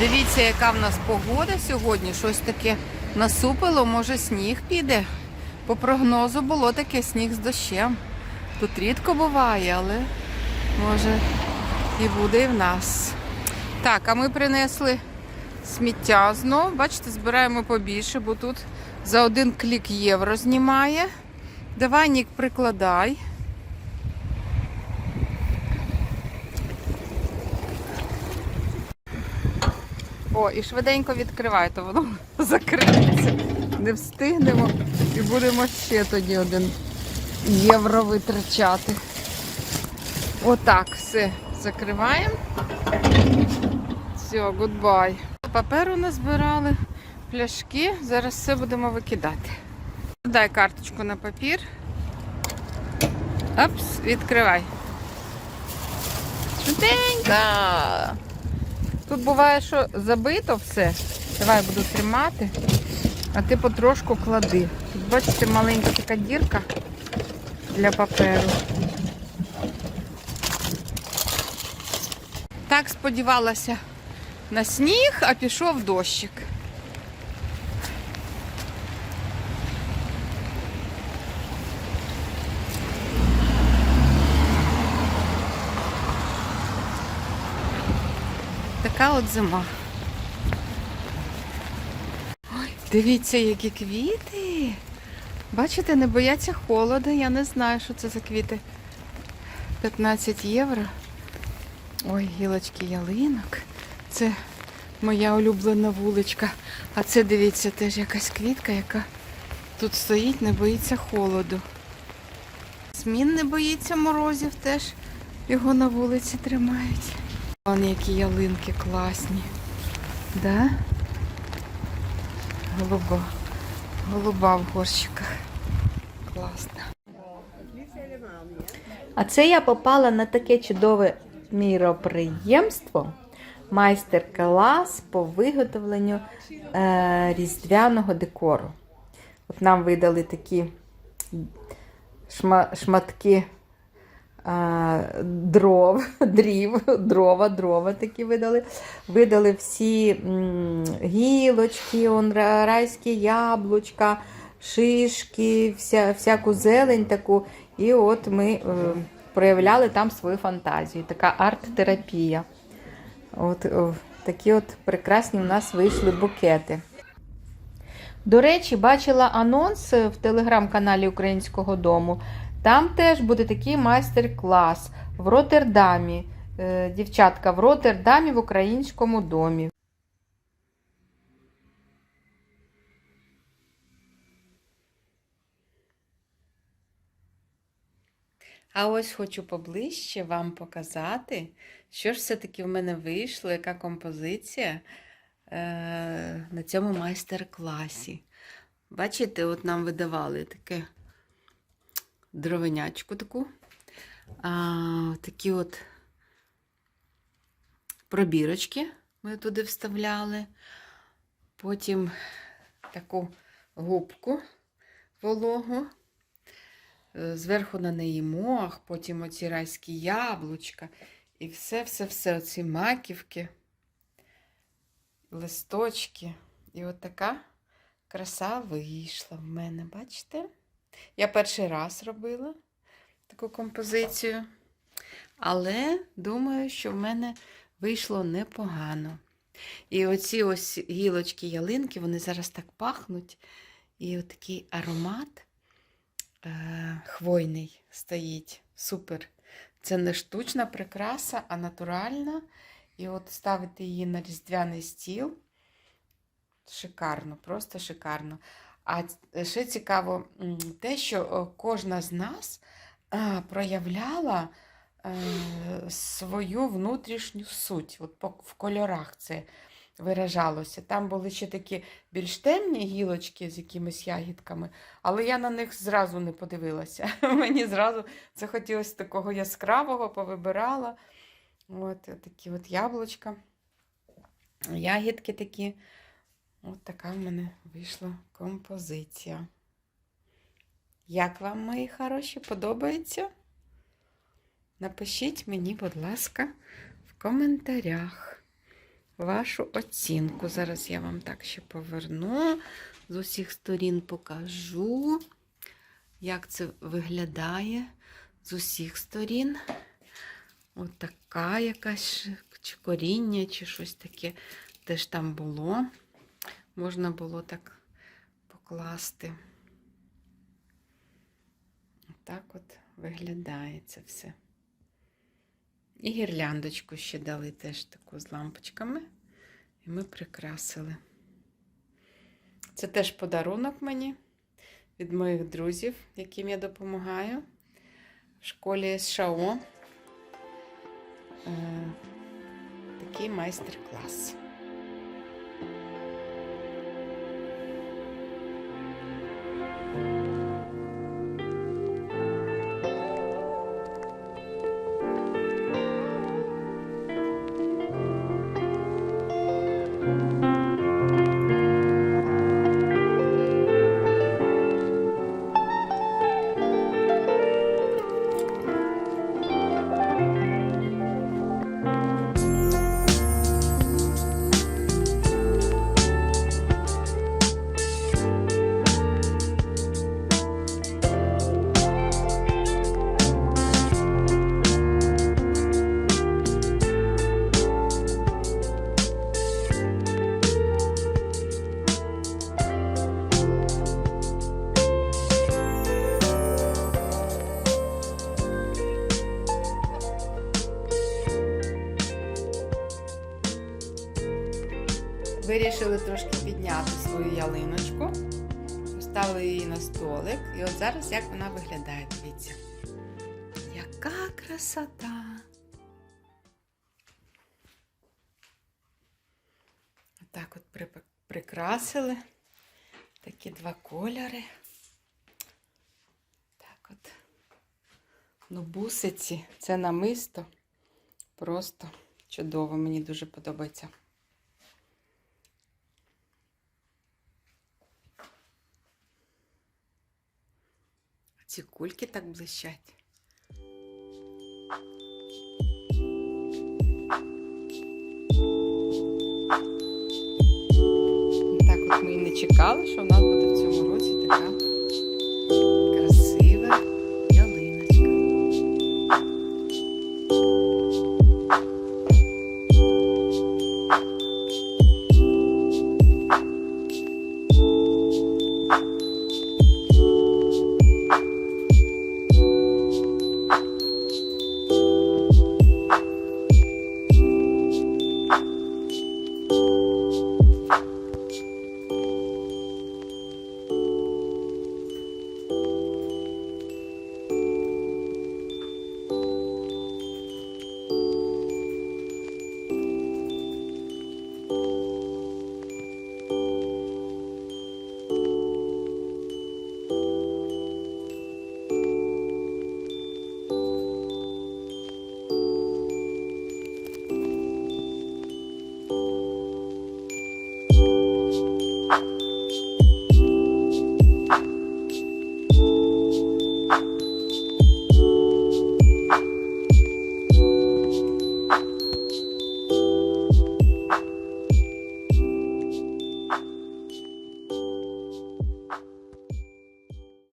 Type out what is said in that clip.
Дивіться, яка в нас погода сьогодні. Щось таке насупило, може сніг піде. По прогнозу було таке сніг з дощем. Тут рідко буває, але може і буде і в нас. Так, а ми принесли сміття знов. Бачите, збираємо побільше, бо тут за один клік євро знімає. Давай, Нік, прикладай. О, і швиденько відкривай, то воно закриється. Не встигнемо і будемо ще тоді один євро витрачати. Отак, все, закриваємо. Все, гудбай. Паперу назбирали, пляшки. Зараз все будемо викидати. Дай карточку на папір. Опс, відкривай. Швиденько. Тут буває, що забито все. Давай буду тримати, а ти потрошку клади. Тут бачите, маленька така дірка для паперу. Так сподівалася на сніг, а пішов дощик. Така от зима. Ой, дивіться, які квіти. Бачите, не бояться холоду. Я не знаю, що це за квіти. 15 євро. Ой, гілочки ялинок. Це моя улюблена вуличка. А це, дивіться, теж якась квітка, яка тут стоїть, не боїться холоду. Смін не боїться морозів теж. Його на вулиці тримають. Вон які ялинки класні. Да? Голуба. Голуба в горщиках. Класно. А це я попала на таке чудове міроприємство, майстер-клас по виготовленню е, різдвяного декору. От нам видали такі шма, шматки дров, дрів, дрова, дрова такі видали. Видали всі гілочки, он, райські яблучка, шишки, вся, всяку зелень таку. І от ми е, проявляли там свою фантазію. Така арт-терапія. От, о, такі от прекрасні в нас вийшли букети. До речі, бачила анонс в телеграм-каналі Українського дому. Там теж буде такий майстер-клас в Роттердамі. Е, Дівчатка в Роттердамі в українському домі. А ось хочу поближче вам показати, що ж все-таки в мене вийшло, яка композиція е, на цьому майстер-класі. Бачите, от нам видавали таке дровенячку таку. А, такі от пробірочки ми туди вставляли. Потім таку губку вологу. Е, Зверху на неї мох, потім оці райські яблучка. І все-все-все, оці маківки, листочки. І от така краса вийшла в мене, бачите? Я перший раз робила таку композицію. Але думаю, що в мене вийшло непогано. І оці ось гілочки ялинки, вони зараз так пахнуть. І от такий аромат е, хвойний стоїть. Супер. Це не штучна прикраса, а натуральна. І от ставити її на різдвяний стіл. Шикарно, просто шикарно. А ще цікаво те, що е, кожна з нас е, проявляла е, свою внутрішню суть. От в кольорах це виражалося. Там були ще такі більш темні гілочки з якимись ягідками, але я на них зразу не подивилася. Мені зразу захотілося такого яскравого, повибирала. От такі от яблучка, ягідки такі. От така в мене вийшла композиція. Як вам, мої хороші, подобається? Напишіть мені, будь ласка, в коментарях. вашу оцінку. Зараз я вам так ще поверну. З усіх сторін покажу, як це виглядає з усіх сторін. От така якась чи коріння, чи щось таке теж там було. Можна було так покласти. Так от виглядає це все. І гірляндочку ще дали теж таку з лампочками. І ми прикрасили. Це теж подарунок мені від моїх друзів, яким я допомагаю в школі СШО. Е, такий майстер-клас. Вирішили трошки підняти свою ялиночку. Поставили її на столик. І от зараз як вона виглядає, дивіться. Яка красота! Отак от прикрасили. Такі два кольори. Так от. Ну, бусиці, це намисто. Просто чудово, мені дуже подобається. Ці так блищать. Так от ми і не чекали, що в нас буде